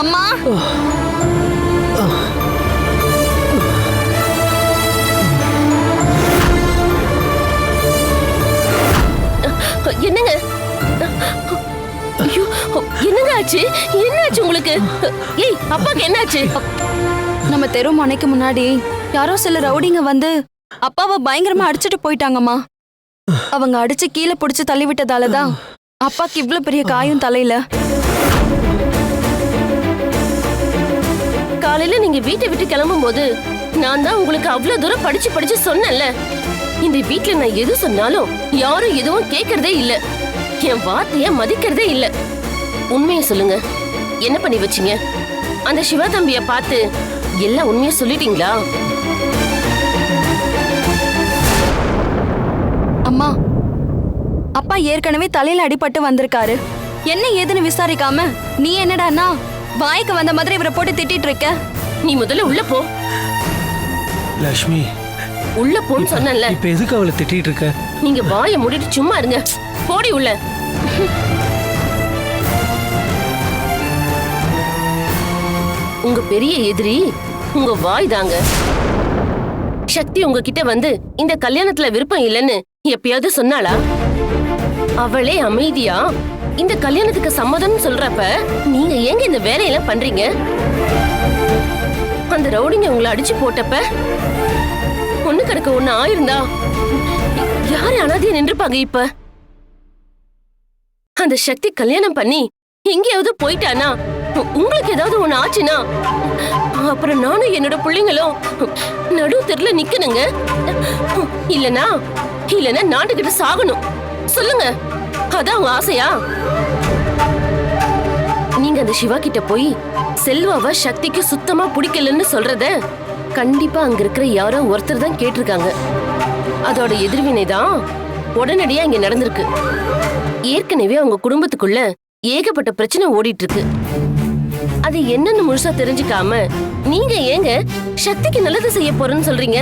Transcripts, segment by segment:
அம்மா? என்னங்க? ஐயோ என்னங்க ஆச்சு? என்னாச்சு உங்களுக்கு? ஏய் அப்பாக்கு என்னாச்சு நம்ம தெரு மனைக்கு முன்னாடி யாரோ சில ரவுடிங்க வந்து அப்பாவை பயங்கரமா அடிச்சிட்டு போயிட்டாங்கம்மா. அவங்க அடிச்சு கீழே பிடிச்சு தள்ளி விட்டதால தான் அப்பாக்கு இவ்வளவு பெரிய காயம் தலையில. காலையில நீங்க வீட்டை விட்டு கிளம்பும் போது நான் தான் உங்களுக்கு அவ்வளவு தூரம் படிச்சு படிச்சு சொன்னேன்ல. இந்த வீட்ல நான் எது சொன்னாலும் யாரும் எதுவும் கேக்குறதே இல்ல. என் வார்த்தைய மதிக்கிறதே இல்ல. உண்மையை சொல்லுங்க. என்ன பண்ணி வச்சீங்க? அந்த சிவா தம்பிய பார்த்து எல்லாம் உண்மைய சொல்லிட்டீங்களா? அம்மா அப்பா ஏற்கனவே தலையில அடிபட்டு வந்திருக்காரு. என்ன ஏதுன்னு விசாரிக்காம நீ என்னடான்னா வாய்க்கு வந்த மாதிரி இவரை போட்டு திட்டிட்டு இருக்க. நீ முதல்ல உள்ள போ. லக்ஷ்மி. உள்ள போன்னு சொன்னேன்ல. இப்ப எதுக்கு அவளை திட்டிட்டு இருக்க? நீங்க வாயை மூடிட்டு சும்மா இருங்க. போடி உள்ள. உங்க பெரிய எதிரி உங்க வாய் தாங்க. சக்தி உங்ககிட்ட வந்து இந்த கல்யாணத்துல விருப்பம் இல்லைன்னு எப்பயாவது சொன்னாளா? அவளே அமைதியா இந்த கல்யாணத்துக்கு சம்மதம்னு சொல்றப்ப நீங்க ஏங்க இந்த வேலையெல்லாம் பண்றீங்க? அந்த ரவுடிங்க உங்களை அடிச்சு போட்டப்ப ஒண்ணு கிடக்க ஒண்ணு ஆயிருந்தா யாரு அனாதையா நின்றுப்பாங்க இப்ப? அந்த சக்தி கல்யாணம் பண்ணி எங்கேயாவது போயிட்டானா? உங்களுக்கு ஏதாவது ஒண்ணு ஆச்சுன்னா அப்புறம் நானும் என்னோட பிள்ளைங்களும் நடு தெருல நிக்கணுங்க. இல்லனா இல்லனா நாட்டுக்கிட்ட சாகணும். சொல்லுங்க. அதான் உங்க ஆசையா? நீங்க அந்த சிவா கிட்ட போய் செல்வாவ சக்திக்கு சுத்தமா பிடிக்கலன்னு சொல்றத கண்டிப்பா அங்க இருக்கிற யாரோ ஒருத்தர் தான் கேட்டிருக்காங்க. அதோட எதிர்வினை தான் உடனடியா இங்க நடந்திருக்கு. ஏற்கனவே அவங்க குடும்பத்துக்குள்ள ஏகப்பட்ட பிரச்சனை ஓடிட்டு இருக்கு அது என்னன்னு முழுசா தெரிஞ்சுக்காம நீங்க ஏங்க சக்திக்கு நல்லது செய்ய போறேன்னு சொல்றீங்க?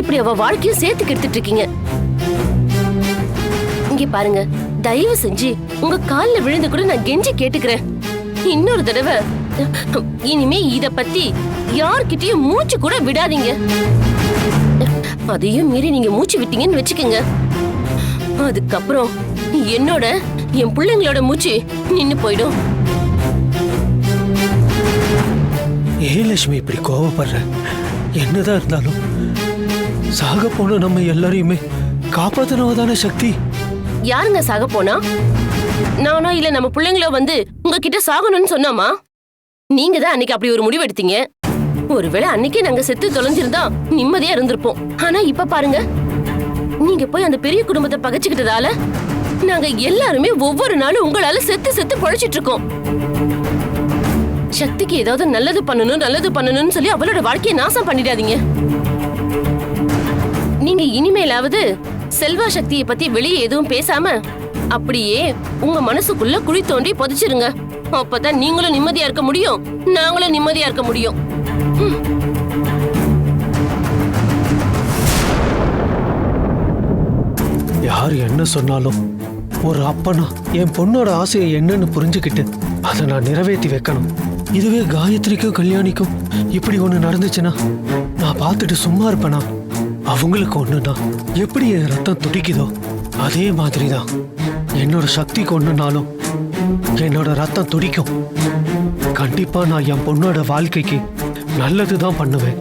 இப்படி அவ வாழ்க்கையும் சேர்த்து கெடுத்துட்டு இருக்கீங்க. இங்க பாருங்க. தயவு செஞ்சு உங்க கால்ல விழுந்து கூட நான் கெஞ்சி கேட்டுக்கிறேன். இன்னொரு தடவை இனிமே இத பத்தி யார்கிட்டயும் மூச்சு கூட விடாதீங்க. அதையும் மீறி நீங்க மூச்சு விட்டீங்கன்னு வச்சுக்கோங்க. அதுக்கப்புறம் என்னோட என் பிள்ளைங்களோட மூச்சு நின்னு போயிடும். ஏன் லட்சுமி இப்படி கோவப்படுற? என்னதான் இருந்தாலும் சாக போன நம்ம எல்லாரையுமே காப்பாத்தினவ தானே சக்தி? யாருங்க சாக போனா? நானோ இல்ல நம்ம பிள்ளைங்களோ வந்து உங்ககிட்ட சாகணும்னு சொன்னாமா? நீங்க தான் அன்னைக்கு அப்படி ஒரு முடிவு எடுத்தீங்க. ஒருவேளை அன்னைக்கே நாங்க செத்து தொலைஞ்சிருந்தா நிம்மதியா இருந்திருப்போம். ஆனா இப்ப பாருங்க. நீங்க போய் அந்த பெரிய குடும்பத்தை பகைச்சுக்கிட்டதால நாங்க எல்லாருமே ஒவ்வொரு நாளும் உங்களால செத்து செத்து பொழைச்சிட்டு இருக்கோம். சக்திக்கு ஏதாவது நல்லது பண்ணணும் நல்லது பண்ணணும்னு சொல்லி அவளோட வாழ்க்கையை நாசம் பண்ணிடாதீங்க. நீங்க இனிமேலாவது செல்வா சக்தியை பத்தி வெளியே எதுவும் பேசாம அப்படியே உங்க மனசுக்குள்ள குழி தோண்டி புதைச்சிருங்க. அப்பதான் நீங்களும் நிம்மதியா இருக்க முடியும். நாங்களும் நிம்மதியா இருக்க முடியும். யார் என்ன சொன்னாலும் ஒரு அப்பனா என் பொண்ணோட ஆசையை என்னன்னு புரிஞ்சுக்கிட்டு அதை நான் நிறைவேற்றி வைக்கணும். இதுவே காயத்ரிக்கும் கல்யாணிக்கும் இப்படி ஒண்ணு நடந்துச்சுன்னா நான் பார்த்துட்டு சும்மா இருப்பேனா? அவங்களுக்கு ஒண்ணுதான். எப்படி என் ரத்தம் துடிக்குதோ அதே மாதிரி தான் என்னோட சக்திக்கு ஒண்ணுனாலும் என்னோட ரத்தம் துடிக்கும். கண்டிப்பா நான் என் பொண்ணோட வாழ்க்கைக்கு நல்லது தான் பண்ணுவேன்.